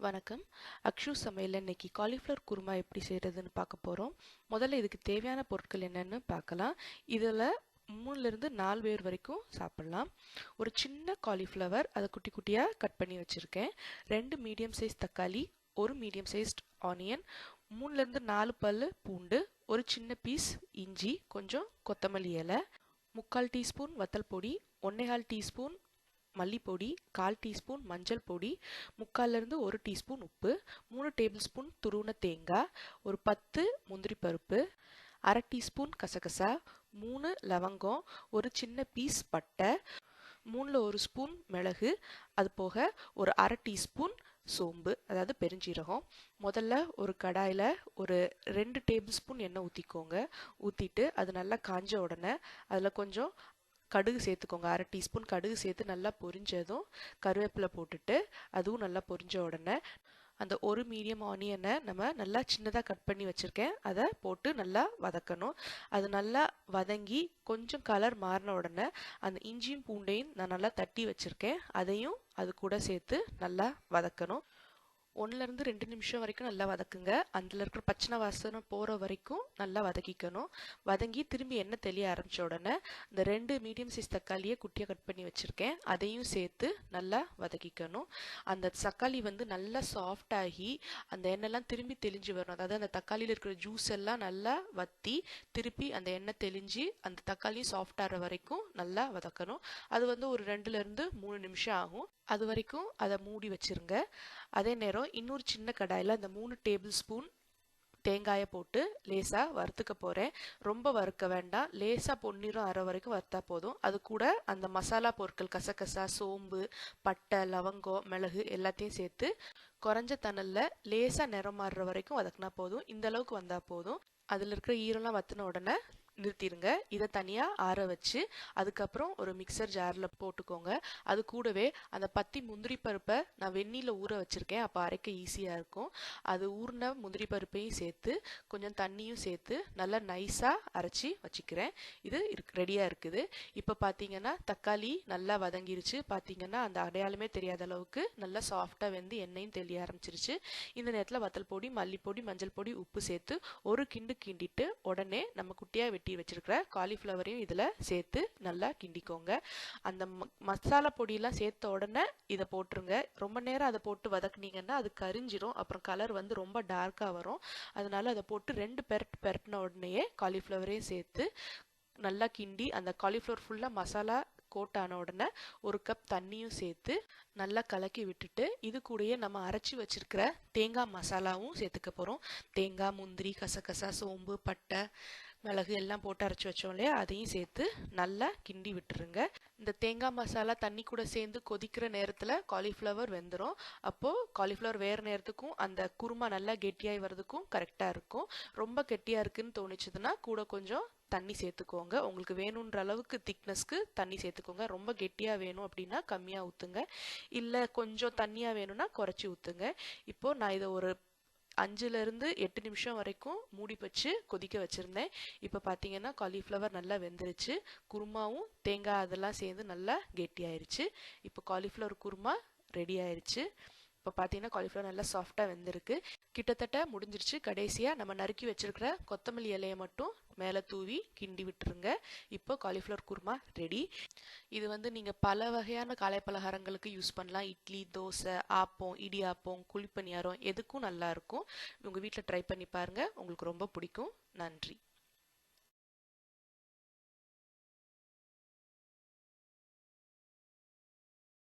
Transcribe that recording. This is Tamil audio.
வணக்கம். அக்ஷு சமையல் இன்னைக்கு காலிஃப்ளவர் குருமா எப்படி செய்கிறதுன்னு பார்க்க போகிறோம் முதல்ல இதுக்கு தேவையான பொருட்கள் என்னென்னு பார்க்கலாம். இதில் மூணுலேருந்து நாலு பேர் வரைக்கும் சாப்பிட்லாம். ஒரு சின்ன காலிஃப்ளவர் அதை குட்டி குட்டியாக கட் பண்ணி வச்சுருக்கேன். ரெண்டு மீடியம் சைஸ் தக்காளி ஒரு மீடியம் சைஸ் ஆனியன் மூணுலேருந்து நாலு பல் பூண்டு ஒரு சின்ன பீஸ் இஞ்சி கொஞ்சம் கொத்தமல்லி இலை முக்கால் டீஸ்பூன் வத்தல் பொடி ஒன்னேகால் டீஸ்பூன் மல்லிப்பொடி கால் டீஸ்பூன் மஞ்சள் பொடி முக்கால்லேருந்து ஒரு டீஸ்பூன் உப்பு மூணு டேபிள் ஸ்பூன் துருவன தேங்காய் ஒரு பத்து முந்திரி பருப்பு அரை டீஸ்பூன் கசகசா மூணு லவங்கம் ஒரு சின்ன பீஸ் பட்டை மூணில் ஒரு ஸ்பூன் மிளகு அது போக ஒரு அரை டீஸ்பூன் சோம்பு அதாவது பெருஞ்சீரகம். முதல்ல ஒரு கடாயில் ஒரு ரெண்டு டேபிள் ஸ்பூன் எண்ணெய் ஊற்றிக்கோங்க ஊற்றிட்டு அது நல்லா காஞ்ச உடனே அதில் கொஞ்சம் கடுகு சேர்த்துக்கோங்க. அரை டீஸ்பூன் கடுகு சேர்த்து நல்லா பொரிஞ்சதும் கருவேப்பிலை போட்டுட்டு அதுவும் நல்லா பொரிஞ்ச உடனே அந்த ஒரு மீடியம் ஆனியனை நம்ம நல்லா சின்னதாக கட் பண்ணி வச்சுருக்கேன். அதை போட்டு நல்லா வதக்கணும். அது நல்லா வதங்கி கொஞ்சம் கலர் மாறின உடனே அந்த இஞ்சியும் பூண்டையும் நான் நல்லா தட்டி வச்சுருக்கேன். அதையும் அது கூட சேர்த்து நல்லா வதக்கணும். ஒன்றுலேருந்து ரெண்டு நிமிஷம் வரைக்கும் நல்லா வதக்குங்க. அதில் இருக்கிற பச்சனை வாசனை போகிற வரைக்கும் நல்லா வதக்கிக்கணும். வதங்கி திரும்பி எண்ணெய் தெளிய ஆரம்பித்த உடனே இந்த ரெண்டு மீடியம் சைஸ் தக்காளியை குட்டியாக கட் பண்ணி வச்சுருக்கேன். அதையும் சேர்த்து நல்லா வதக்கிக்கணும். அந்த தக்காளி வந்து நல்லா சாஃப்டாகி அந்த எண்ணெய்லாம் திரும்பி தெளிஞ்சு வரணும். அதாவது அந்த தக்காளியில் இருக்கிற ஜூஸ் எல்லாம் நல்லா வத்தி திருப்பி அந்த எண்ணெய் தெளிஞ்சு அந்த தக்காளியும் சாஃப்டாகிற வரைக்கும் நல்லா வதக்கணும். அது வந்து ஒரு ரெண்டுலேருந்து மூணு நிமிஷம் ஆகும். அது வரைக்கும் அதை மூடி வச்சிருங்க. அதே நேரம் இன்னொரு சின்ன கடாயில் அந்த மூணு டேபிள் ஸ்பூன் தேங்காயை போட்டு லேசாக வறுத்துக்க போகிறேன் ரொம்ப வறுக்க வேண்டாம். லேசாக பொன்னிறம் அரை வரைக்கும் வறுத்தா போதும். அது கூட அந்த மசாலா பொருட்கள் கசகசா சோம்பு பட்டை லவங்கம் மிளகு எல்லாத்தையும் சேர்த்து குறைஞ்ச தணலில் லேசாக நிறம் மாறுற வரைக்கும் வதக்குனா போதும். இந்த அளவுக்கு வந்தால் போதும். அதில் இருக்கிற ஈரம்லாம் வத்தின உடனே நிறுத்திடுங்க. இதை தனியாக ஆற வச்சு அதுக்கப்புறம் ஒரு மிக்சர் ஜாரில் போட்டுக்கோங்க. அது கூடவே அந்த பத்தி முந்திரி பருப்பை நான் வெந்நியில் ஊற வச்சுருக்கேன். அப்போ அரைக்க ஈஸியாக இருக்கும். அது ஊறின முந்திரி பருப்பையும் சேர்த்து கொஞ்சம் தண்ணியும் சேர்த்து நல்லா நைஸாக அரைச்சி வச்சுக்கிறேன். இது ரெடியாக இருக்குது. இப்போ பார்த்தீங்கன்னா தக்காளி நல்லா வதங்கிருச்சு. பார்த்தீங்கன்னா அந்த அடையாளமே தெரியாத அளவுக்கு நல்லா சாஃப்டாக வெந்து எண்ணெயும் தெளிய ஆரம்பிச்சிருச்சு. இந்த நேரத்தில் வத்தல் பொடி மல்லிப்பொடி மஞ்சள் பொடி உப்பு சேர்த்து ஒரு கிண்டு கிண்டிட்டு உடனே நம்ம குட்டியாக வெட்டி வெட்டி வச்சிருக்கிற காலிஃப்ளவரையும் இதில் சேர்த்து நல்லா கிண்டிக்கோங்க. அந்த மசாலா பொடியெலாம் சேர்த்த உடனே இதை போட்டுருங்க. ரொம்ப நேரம் அதை போட்டு வதக்குனீங்கன்னா அது கரிஞ்சிரும். அப்புறம் கலர் வந்து ரொம்ப டார்க்காக வரும். அதனால அதை போட்டு ரெண்டு பெரட் பெரட்டின உடனேயே காலிஃப்ளவரையும் சேர்த்து நல்லா கிண்டி அந்த காலிஃப்ளவர் ஃபுல்லாக மசாலா கோட்டான உடனே ஒரு கப் தண்ணியும் சேர்த்து நல்லா கலக்கி விட்டுட்டு இது கூடயே நம்ம அரைச்சி வச்சிருக்கிற தேங்காய் மசாலாவும் சேர்த்துக்க போகிறோம் தேங்காய் முந்திரி கசகசா சோம்பு பட்டை மிளகு எல்லாம் போட்டு அரைச்சி வச்சோம் இல்லையா? அதையும் சேர்த்து நல்லா கிண்டி விட்டுருங்க. இந்த தேங்காய் மசாலா தண்ணி கூட சேர்ந்து கொதிக்கிற நேரத்தில் காலிஃப்ளவர் வெந்துடும் அப்போது காலிஃப்ளவர் வேறு நேரத்துக்கும் அந்த குருமா நல்லா கெட்டியாகி வர்றதுக்கும் கரெக்டாக இருக்கும். ரொம்ப கெட்டியாக இருக்குன்னு தோணிச்சதுன்னா கூட கொஞ்சம் தண்ணி சேர்த்துக்கோங்க. உங்களுக்கு வேணுன்ற அளவுக்கு திக்னஸ்க்கு தண்ணி சேர்த்துக்கோங்க. ரொம்ப கெட்டியாக வேணும் அப்படின்னா கம்மியாக ஊற்றுங்க இல்லை கொஞ்சம் தண்ணியாக வேணும்னா குறைச்சி ஊற்றுங்க இப்போது நான் இதை ஒரு அஞ்சுலேருந்து எட்டு நிமிஷம் வரைக்கும் மூடி வச்சு கொதிக்க வச்சுருந்தேன். இப்போ பார்த்தீங்கன்னா காலிஃப்ளவர் நல்லா வெந்துருச்சு. குருமாவும் தேங்காய் அதெல்லாம் சேர்ந்து நல்லா கெட்டியாயிருச்சு இப்போ காலிஃப்ளவர் குருமா ரெடி ஆயிருச்சு. இப்போ பார்த்தீங்கன்னா காலிஃப்ளவர் நல்லா சாஃப்டாக வெந்திருக்கு. கிட்டத்தட்ட முடிஞ்சிருச்சு. கடைசியாக நம்ம நறுக்கி வச்சுருக்கிற கொத்தமல்லி இலையை மட்டும் மேலே தூவி கிண்டி விட்டுருங்க. இப்போ காலிஃப்ளவர் குருமா ரெடி இது வந்து நீங்கள் பல வகையான காலை பலகாரங்களுக்கு யூஸ் பண்ணலாம். இட்லி தோசை ஆப்பம் இடியாப்பம் குழிப்பணியாரம் எதுக்கும் நல்லாயிருக்கும் உங்கள் வீட்டில் ட்ரை பண்ணி பாருங்கள் உங்களுக்கு ரொம்ப பிடிக்கும். நன்றி.